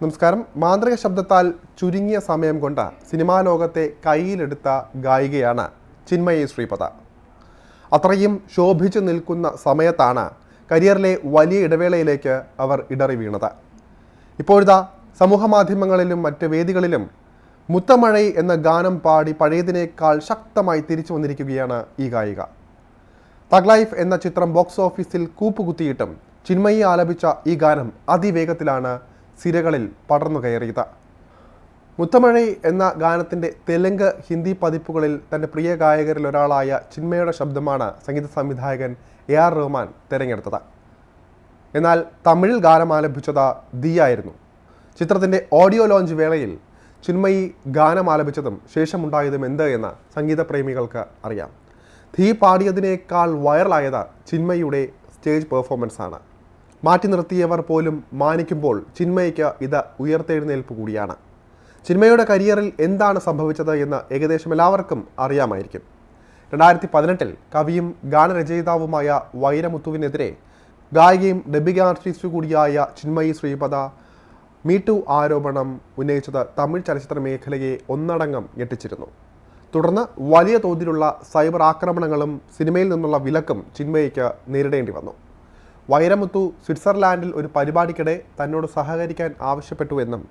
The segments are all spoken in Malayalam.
നമസ്കാരം. മാന്ത്രിക ശബ്ദത്താൽ ചുരുങ്ങിയ സമയം കൊണ്ട് സിനിമാ ലോകത്തെ കയ്യിലെടുത്ത ഗായികയാണ് ചിന്മയി ശ്രീപദ. അത്രയും ശോഭിച്ചു നിൽക്കുന്ന സമയത്താണ് കരിയറിലെ വലിയ ഇടവേളയിലേക്ക് അവർ ഇടറി വീണത്. ഇപ്പോഴിതാ സമൂഹ മാധ്യമങ്ങളിലും മറ്റ് വേദികളിലും മുത്തമഴൈ എന്ന ഗാനം പാടി പഴയതിനേക്കാൾ ശക്തമായി തിരിച്ചു വന്നിരിക്കുകയാണ് ഈ ഗായിക. തഗ് ലൈഫ് എന്ന ചിത്രം ബോക്സ് ഓഫീസിൽ കൂപ്പുകുത്തിയിട്ടും ചിന്മയി ആലപിച്ച ഈ ഗാനം അതിവേഗത്തിലാണ് സിരകളിൽ പടർന്നു കയറിയത്. മുത്തമഴൈ എന്ന ഗാനത്തിന്റെ തെലുങ്ക് ഹിന്ദി പതിപ്പുകളിൽ തന്റെ പ്രിയ ഗായകരിൽ ഒരാളായ ചിന്മയുടെ ശബ്ദമാണ് സംഗീത സംവിധായകൻ എ ആർ റഹ്മാൻ തിരഞ്ഞെടുത്തത്. എന്നാൽ തമിഴിൽ ഗാനം ആലപിച്ചത് ദിയായിരുന്നു. ചിത്രത്തിന്റെ ഓഡിയോ ലോഞ്ച് വേളയിൽ ചിന്മയി ഗാനം ആലപിച്ചതും ശേഷമുണ്ടായതും എന്ത് എന്ന് സംഗീത പ്രേമികൾക്ക് അറിയാം. ധീ പാടിയതിനേക്കാൾ വൈറലായത് ചിന്മയുടെ സ്റ്റേജ് പെർഫോമൻസ് ആണ് മാറ്റി നിർത്തിയവർ പോലും മാനിക്കുമ്പോൾ ചിന്മയ്ക്ക് ഇത് ഉയർത്തെഴുന്നേൽപ്പ് കൂടിയാണ്. ചിന്മയുടെ കരിയറിൽ എന്താണ് സംഭവിച്ചത് എന്ന് ഏകദേശം എല്ലാവർക്കും അറിയാമായിരിക്കും. രണ്ടായിരത്തി പതിനെട്ടിൽ കവിയും ഗാനരചയിതാവുമായ വൈരമുത്തുവിനെതിരെ ഗായികയും ഡബിംഗ് ആർട്ടിസ്റ്റു കൂടിയായ ചിന്മയി ശ്രീപദ മീടു ആരോപണം ഉന്നയിച്ചത് തമിഴ് ചലച്ചിത്ര മേഖലയെ ഒന്നടങ്കം ഞെട്ടിച്ചിരുന്നു. തുടർന്ന് വലിയ തോതിലുള്ള സൈബർ ആക്രമണങ്ങളും സിനിമയിൽ നിന്നുള്ള വിലക്കും ചിന്മയിക്ക് നേരിടേണ്ടി വന്നു. വൈരമുത്തു സ്വിറ്റ്സർലാൻഡിൽ ഒരു പരിപാടിക്കിടെ തന്നോട് സഹകരിക്കാൻ ആവശ്യപ്പെട്ടുവെന്നും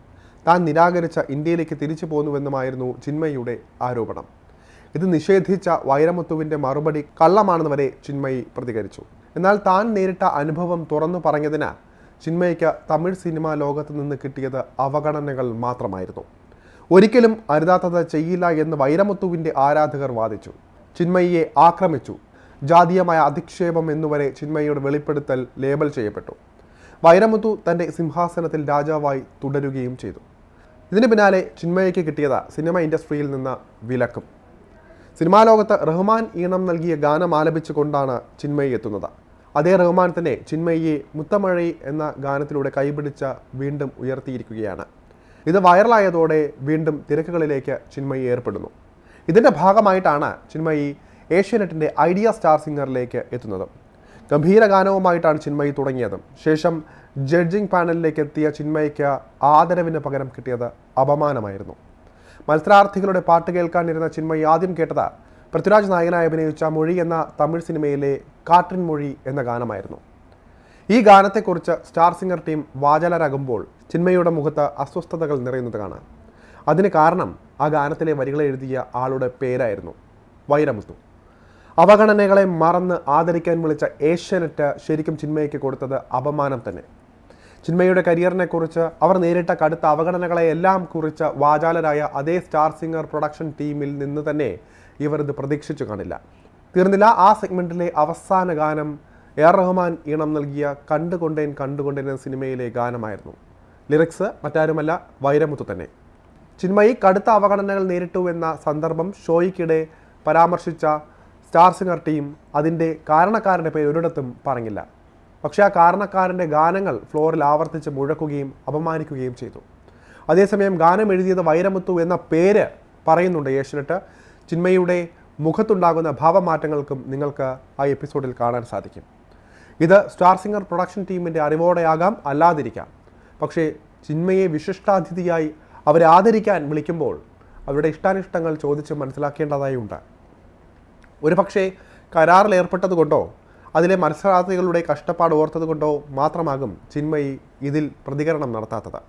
താൻ നിരാകരിച്ച ഇന്ത്യയിലേക്ക് തിരിച്ചു പോന്നുവെന്നുമായിരുന്നു ചിന്മയിയുടെ ആരോപണം. ഇത് നിഷേധിച്ച വൈരമുത്തുവിന്റെ മറുപടി കള്ളമാണെന്ന് വരെ ചിന്മയി പ്രതികരിച്ചു. എന്നാൽ താൻ നേരിട്ട അനുഭവം തുറന്നു പറഞ്ഞതിന് ചിന്മയിക്ക് തമിഴ് സിനിമാ ലോകത്ത് നിന്ന് കിട്ടിയത് അവഗണനകൾ മാത്രമായിരുന്നു. ഒരിക്കലും അരുതാത്തത് ചെയ്യില്ല എന്ന് വൈരമുത്തുവിന്റെ ആരാധകർ വാദിച്ചു. ചിന്മയിയെ ആക്രമിച്ചു. ജാതീയമായ അധിക്ഷേപം എന്നുവരെ ചിന്മയിയുടെ വെളിപ്പെടുത്തൽ ലേബൽ ചെയ്യപ്പെട്ടു. വൈരമുത്തു തന്റെ സിംഹാസനത്തിൽ രാജാവായി തുടരുകയും ചെയ്തു. ഇതിന് പിന്നാലെ ചിന്മയ്ക്ക് കിട്ടിയത് സിനിമ ഇൻഡസ്ട്രിയിൽ നിന്ന് വിലക്കും. സിനിമാ ലോകത്ത് റഹ്മാൻ ഈണം നൽകിയ ഗാനം ആലപിച്ചുകൊണ്ടാണ് ചിന്മയി എത്തുന്നത്. അതേ റഹ്മാൻ തന്നെ ചിന്മയിയെ മുത്തമഴൈ എന്ന ഗാനത്തിലൂടെ കൈപിടിച്ച വീണ്ടും ഉയർത്തിയിരിക്കുകയാണ്. ഇത് വൈറലായതോടെ വീണ്ടും തിരക്കുകളിലേക്ക് ചിന്മയി ഏർപ്പെടുന്നു. ഇതിന്റെ ഭാഗമായിട്ടാണ് ചിന്മയി ഏഷ്യാനെറ്റിന്റെ ഐഡിയ സ്റ്റാർ സിംഗറിലേക്ക് എത്തുന്നത്. ഗംഭീര ഗാനവുമായിട്ടാണ് ചിന്മയി തുടങ്ങിയത്. ശേഷം ജഡ്ജിംഗ് പാനലിലേക്ക് എത്തിയ ചിന്മയ്ക്ക് ആദരവിന് പകരം കിട്ടിയത് അപമാനമായിരുന്നു. മത്സരാർത്ഥികളുടെ പാട്ട് കേൾക്കാനിരുന്ന ചിന്മയി ആദ്യം കേട്ടത് പൃഥ്വിരാജ് നായകനായി അഭിനയിച്ച മൊഴി എന്ന തമിഴ് സിനിമയിലെ കാട്ടിൻ മൊഴി എന്ന ഗാനമായിരുന്നു. ഈ ഗാനത്തെക്കുറിച്ച് സ്റ്റാർ സിംഗർ ടീം വാചാലരാകുമ്പോൾ ചിന്മയുടെ മുഖത്ത് അസ്വസ്ഥതകൾ നിറയുന്നത് കാണാം. അതിന് കാരണം ആ ഗാനത്തിലെ വരികളെഴുതിയ ആളുടെ പേരായിരുന്നു വൈരമുത്തു. അവഗണനകളെ മറന്ന് ആദരിക്കാൻ വിളിച്ച ഏഷ്യനെറ്റ് ശരിക്കും ചിന്മയ്ക്ക് കൊടുത്തത് അപമാനം തന്നെ. ചിന്മയുടെ കരിയറിനെക്കുറിച്ച് അവർ നേരിട്ട കടുത്ത അവഗണനകളെയെല്ലാം കുറിച്ച് വാചാലരായ അതേ സ്റ്റാർ സിംഗർ പ്രൊഡക്ഷൻ ടീമിൽ നിന്ന് തന്നെ ഇവർ ഇത് പ്രതീക്ഷിച്ചു കാണില്ല. തീർന്നില്ല ആ സെഗ്മെന്റിലെ അവസാന ഗാനം എ ആർ റഹ്മാൻ ഈണം നൽകിയ കണ്ടുകൊണ്ടേൻ കണ്ടുകൊണ്ടേൻ എന്ന സിനിമയിലെ ഗാനമായിരുന്നു. ലിറിക്സ് മറ്റാരുമല്ല വൈരമുത്തു തന്നെ. ചിന്മയി കടുത്ത അവഗണനകൾ നേരിട്ടു എന്ന സന്ദർഭം ഷോയ്ക്കിടെ പരാമർശിച്ച സ്റ്റാർ സിംഗർ ടീം അതിന്റെ കാരണക്കാരന്റെ പേര് ഒരിടത്തും പറഞ്ഞില്ല. പക്ഷേ ആ കാരണക്കാരന്റെ ഗാനങ്ങൾ ഫ്ലോറിൽ ആവർത്തിച്ച് മുഴക്കുകയും അപമാനിക്കുകയും ചെയ്തു. അതേസമയം ഗാനം എഴുതിയത് വൈരമുത്തു എന്ന പേര് പറയുന്നുണ്ട് ഏഷ്യനെട്ട് ചിന്മയുടെ മുഖത്തുണ്ടാകുന്ന ഭാവമാറ്റങ്ങൾക്കും നിങ്ങൾക്ക് ആ എപ്പിസോഡിൽ കാണാൻ സാധിക്കും. ഇത് സ്റ്റാർ സിംഗർ പ്രൊഡക്ഷൻ ടീമിന്റെ അറിവോടെയാകാം അല്ലാതിരിക്കാം. പക്ഷേ ചിന്മയെ വിശിഷ്ടാതിഥിയായി അവരെ ആദരിക്കാൻ വിളിക്കുമ്പോൾ അവരുടെ ഇഷ്ടാനിഷ്ടങ്ങൾ ചോദിച്ച് മനസ്സിലാക്കേണ്ടതായി ഉണ്ട് ഒരു പക്ഷേ കരാറിൽ ഏർപ്പെട്ടതുകൊണ്ടോ അതിലെ മത്സരാർത്ഥികളുടെ കഷ്ടപ്പാട് ഓർത്തതുകൊണ്ടോ മാത്രമാകും ചിന്മയി ഇതിൽ പ്രതികരണം നടത്താത്തത്.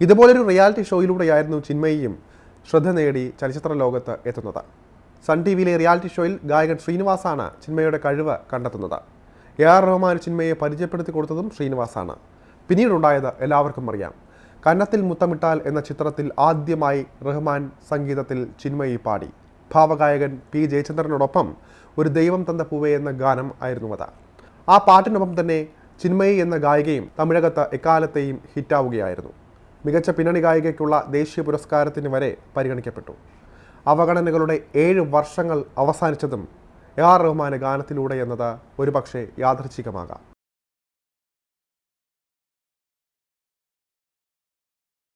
ഇതുപോലൊരു റിയാലിറ്റി ഷോയിലൂടെയായിരുന്നു ചിന്മയിയും ശ്രദ്ധ നേടി ചലച്ചിത്ര ലോകത്ത് എത്തുന്നത്. സൺ ടി വിയിലെ റിയാലിറ്റി ഷോയിൽ ഗായകൻ ശ്രീനിവാസാണ് ചിന്മയുടെ കഴിവ് കണ്ടെത്തുന്നത്. എ ആർ റഹ്മാൻ ചിന്മയെ പരിചയപ്പെടുത്തി കൊടുത്തതും ശ്രീനിവാസാണ്. പിന്നീടുണ്ടായത് എല്ലാവർക്കും അറിയാം. കന്നത്തിൽ മുത്തമിട്ടാൽ എന്ന ചിത്രത്തിൽ ആദ്യമായി റഹ്മാൻ സംഗീതത്തിൽ ചിന്മയി പാടി. ഭാവഗായകൻ പി ജയചന്ദ്രനോടൊപ്പം ഒരു ദൈവം തന്ന പൂവേ എന്ന ഗാനം ആയിരുന്നു അത്. ആ പാട്ടിനൊപ്പം തന്നെ ചിന്മയി എന്ന ഗായികയും തമിഴകത്ത് എക്കാലത്തെയും ഹിറ്റാവുകയായിരുന്നു. മികച്ച പിന്നണി ഗായികയ്ക്കുള്ള ദേശീയ പുരസ്കാരത്തിന് വരെ പരിഗണിക്കപ്പെട്ടു. അവഗണനകളുടെ ഏഴ് വർഷങ്ങൾ അവസാനിച്ചതും എ ആർ റഹ്മാന് ഗാനത്തിലൂടെ എന്നത് ഒരുപക്ഷെ യാദൃച്ഛികമാകാം